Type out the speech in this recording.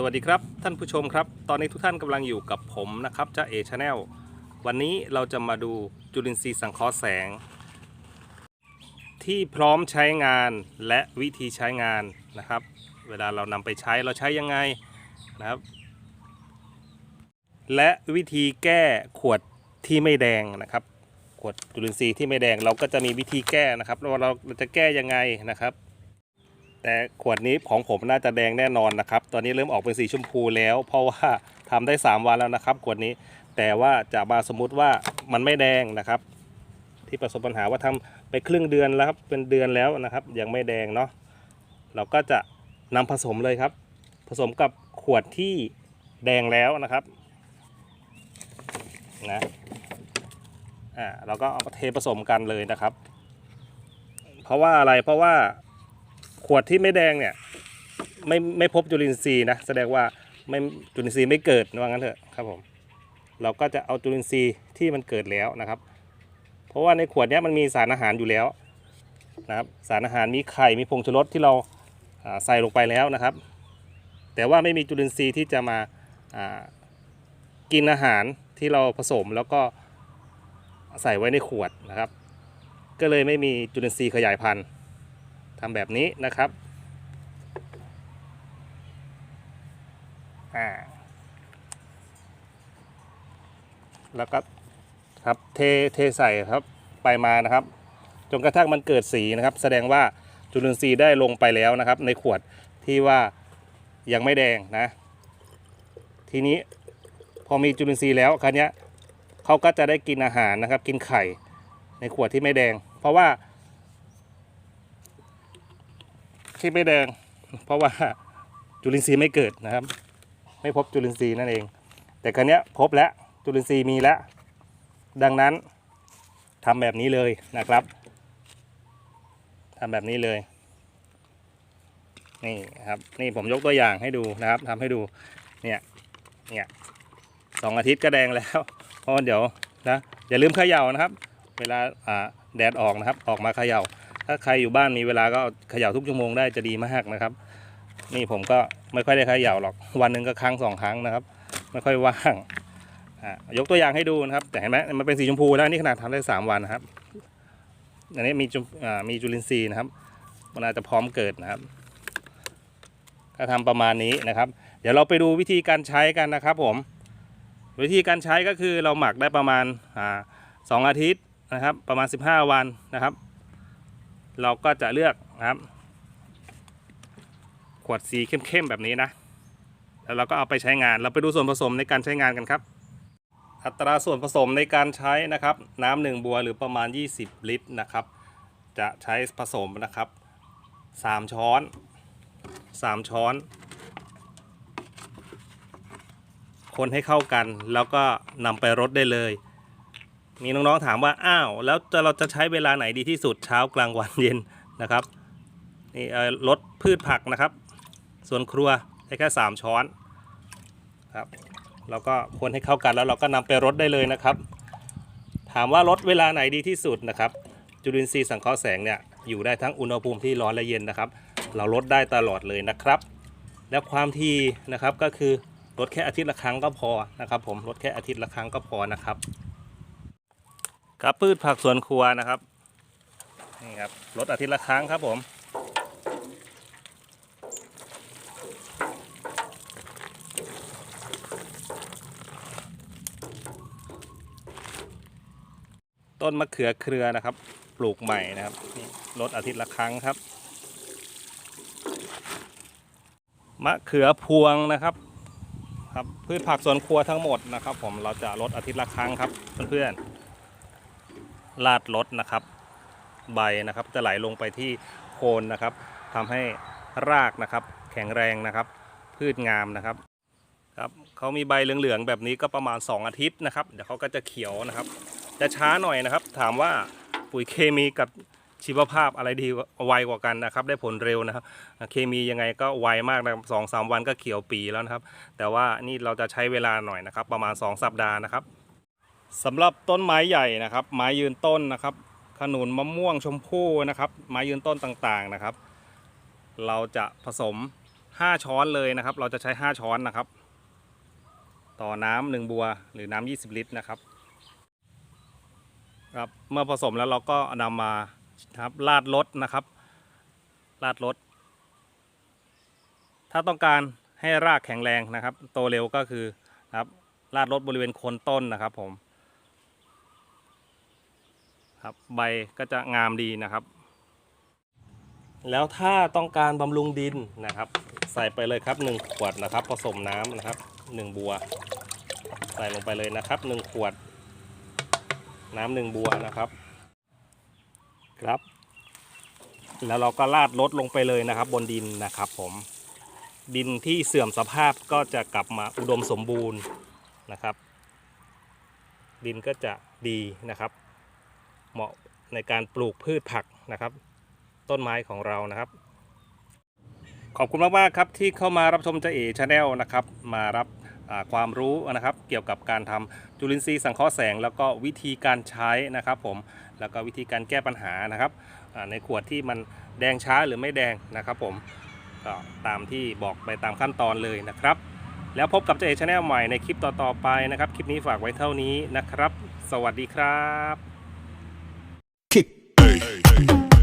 สวัสดีครับท่านผู้ชมครับ ตอนนี้ทุกท่านกำลังอยู่กับผมนะครับจ้าเอชาแนลวันนี้เราจะมาดูจุลินทรีย์สังเคราะห์แสง ที่พร้อมใช้งานและวิธีใช้งานนะครับ เวลาเรานำไปใช้เราใช้ยังไงนะครับ และวิธีแก้ขวดที่ไม่แดงนะครับ ขวดจุลินทรีย์ที่ไม่แดงเราก็จะมีวิธีแก้นะครับว่าเราเราจะแก้ยังไงนะครับ แต่ขวดนี้ของผมน่าจะแดงแน่นอนนะครับ ตอนนี้เริ่มออกเป็นสีชมพูแล้ว เพราะว่าทำได้ 3 วันแล้วนะครับ ขวดนี้ แต่ว่าจะมาสมมุติว่ามันไม่แดงนะครับ ที่ประสบปัญหาว่าทำไปครึ่งเดือนแล้วครับ เป็นเดือนแล้วนะครับ ยังไม่แดงเนาะ เราก็จะนำผสมเลยครับ ผสมกับขวดที่แดงแล้วนะครับ นะ อ่า เราก็เอาเทผสมกันเลยนะครับ เพราะว่าอะไร เพราะว่า ขวดที่ไม่แดงเนี่ยไม่ไม่พบจุลินทรีย์นะแสดงว่าไม่จุลินทรีย์ไม่เกิดว่างั้นเถอะครับผมเราก็จะเอาจุลินทรีย์ที่มันเกิดแล้วนะครับ เพราะว่าในขวดเนี้ยมันมีสารอาหารอยู่แล้วนะครับสารอาหารมีไข่มีผงชูรสที่เราใส่ลงไปแล้วนะครับ แต่ว่าไม่มีจุลินทรีย์ที่จะมากินอาหารที่เราผสมแล้วก็ใส่ไว้ในขวดนะครับ ก็เลยไม่มีจุลินทรีย์ขยายพันธุ์ ทำแบบนี้นะครับอ่าแล้วก็ครับเทเทใส่ครับไปมานะครับ จนกระทั่งมันเกิดสีนะครับ แสดงว่าจุลินทรีย์ได้ลงไปแล้วนะครับ ในขวดที่ว่ายังไม่แดงนะ ทีนี้พอมีจุลินทรีย์แล้วคราวเนี้เขาก็จะได้กินอาหารนะครับ กินไข่ในขวดที่ไม่แดง เพราะว่า ที่ไม่แดง เพราะว่าจุลินทรีย์ไม่เกิดนะครับ ไม่พบจุลินทรีย์นั่นเอง แต่ครั้งนี้พบแล้วจุลินทรีย์มีแล้ว ดังนั้นทำแบบนี้เลยนะครับทำแบบนี้เลย นี่ครับนี่ผมยกตัวอย่างให้ดูนะครับทำให้ดูเนี่ยเนี่ยสองอาทิตย์ก็แดงแล้วเพราะเดี๋ยวนะอย่าลืมเขย่านะครับ เวลาอ่าแดดออกนะครับ ออกมาเขย่า ถ้าใครอยู่บ้านมีเวลาก็เขย่าทุกชั่วโมงได้จะดีมากนะครับ นี่ผมก็ไม่ค่อยได้เขย่าหรอกวันหนึ่งก็ครั้งสองครั้งนะครับ ไม่ค่อยว่างยกตัวอย่างให้ดูนะครับ แต่เห็นไหมมันเป็นสีชมพูแล้วนี่ขนาดทำได้สามวันนะครับอันนี้มีจุมีจุลินทรีย์นะครับมันอาจจะพร้อมเกิดนะครับก็ทำประมาณนี้นะครับ เดี๋ยวเราไปดูวิธีการใช้กันนะครับ ผม วิธีการใช้ก็คือเราหมักได้ประมาณสองอาทิตย์นะครับ ประมาณ 15 วันนะครับ เราก็จะเลือกนะครับ ขวดสีเข้มๆแบบนี้นะแล้วเราก็เอาไปใช้งานเราไปดูส่วนผสมในการใช้งานกันครับ อัตราส่วนผสมในการใช้นะครับ น้ำหนึ่งบัวหรือประมาณ 20 ลิตรนะครับ จะใช้ผสมนะครับ 3 ช้อน 3 ช้อน คนให้เข้ากันแล้วก็นำไปรดได้เลย มีน้องๆถามว่าอ้าวแล้วจะเราจะใช้เวลาไหนดีที่สุดเช้ากลางวันเย็นนะครับนี่เอ่อลดพืชผักนะครับ ส่วนครัวได้แค่ 3 ช้อนครับแล้วก็คนให้เข้ากันแล้วเราก็นำไปรดได้เลยนะครับ ถามว่าลดเวลาไหนดีที่สุดนะครับ จุลินทรีย์สังเคราะห์แสงเนี่ยอยู่ได้ทั้งอุณหภูมิที่ร้อนและเย็นนะครับ เราลดได้ตลอดเลยนะครับ และความทีนะครับก็คือลดแค่อาทิตย์ละครั้งก็พอนะครับ ผมลดแค่อาทิตย์ละครั้งก็พอนะครับ กับพืชผักสวนครัวนะครับนี่ครับลดอาทิตย์ละครั้งครับผมต้นมะเขือเครือนะครับ ปลูกใหม่นะครับลดอาทิตย์ละครั้งครับ มะเขือพวงนะครับ ครับพืชผักสวนครัวทั้งหมดนะครับ ผมเราจะลดอาทิตย์ละครั้งครับเพื่อนๆ ลาดลดนะครับ ใบนะครับ จะไหลลงไปที่โคนนะครับทำให้รากนะครับ แข็งแรงนะครับ พืชงามนะครับครับเขามีใบเหลืองๆแบบนี้ก็ประมาณ 2 อาทิตย์นะครับ เดี๋ยวเขาก็จะเขียวนะครับ จะช้าหน่อยนะครับ ถามว่าปุ๋ยเคมีกับชีวภาพอะไรดีว่าไวกว่ากันนะครับ ได้ผลเร็วนะครับ เคมียังไงก็ไวมากนะครับสองสามวันก็เขียวปีแล้วนะครับ แต่ว่านี่เราจะใช้เวลาหน่อยนะครับ ประมาณ 2 สัปดาห์นะครับ สำหรับต้นไม้ใหญ่นะครับ ไม้ยืนต้นนะครับ ขนุนมะม่วงชมพู่นะครับ ไม้ยืนต้นต่างๆนะครับ เราจะผสมห้าช้อนเลยนะครับ เราจะใช้ห้าช้อนนะครับ ต่อน้ำหนึ่งบัวหรือน้ำยี่สิบลิตรนะครับครับเมื่อผสมแล้วเราก็นำมาครับราดรสนะครับราดรสถ้าต้องการให้รากแข็งแรงนะครับ โตเร็วก็คือครับราดรสบริเวณโคนต้นนะครับผม ครับใบก็จะงามดีนะครับ แล้วถ้าต้องการบำรุงดินนะครับ ใส่ไปเลยครับ 1 ขวดนะครับ ผสมน้ำนะครับ 1 บัว ใส่ลงไปเลยนะครับ 1 ขวด น้ำหนึ่งบัวนะครับครับ แล้วเราก็ราดลดลงไปเลยนะครับ บนดินนะครับผมดินที่เสื่อมสภาพก็จะกลับมาอุดมสมบูรณ์นะครับ ดินก็จะดีนะครับ เหมาะในการปลูกพืชผักนะครับ ต้นไม้ของเรานะครับ ขอบคุณมากๆครับที่เข้ามารับชมเจาเอชาแนลนะครับ มารับความรู้นะครับ เกี่ยวกับการทำจุลินทรีย์สังเคราะห์แสง แล้วก็วิธีการใช้นะครับผมแล้วก็วิธีการแก้ปัญหานะครับในขวดที่มันแดงช้าหรือไม่แดงนะครับผมก็ตามที่บอกไปตามขั้นตอนเลยนะครับ แล้วพบกับเจาเอชาแนลใหม่ในคลิปต่อๆไปนะครับ คลิปนี้ฝากไว้เท่านี้นะครับ สวัสดีครับ Mm-hmm.